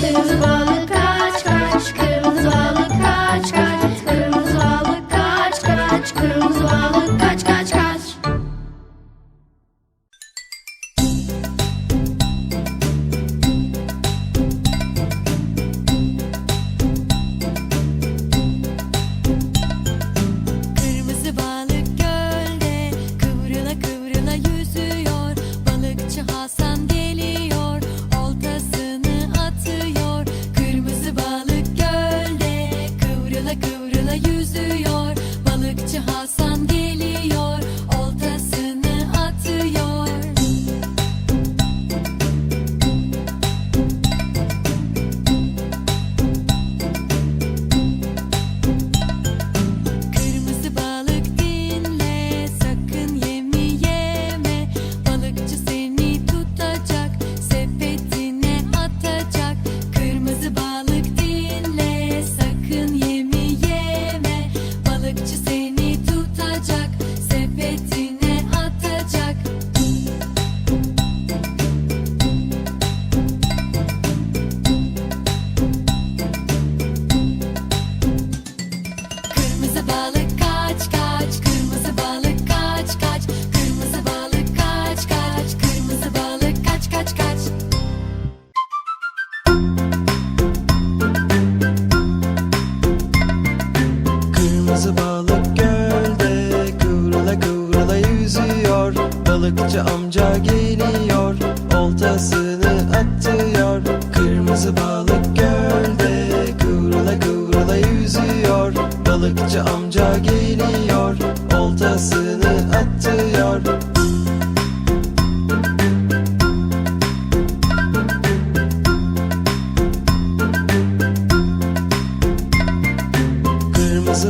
Kırmızı balık Kırmızı balık gölde kıvrıla kıvrıla yüzüyor. Balıkçı amca geliyor oltasını atıyor. Kırmızı balık gölde kıvrıla kıvrıla yüzüyor. Balıkçı amca geliyor oltasını atıyor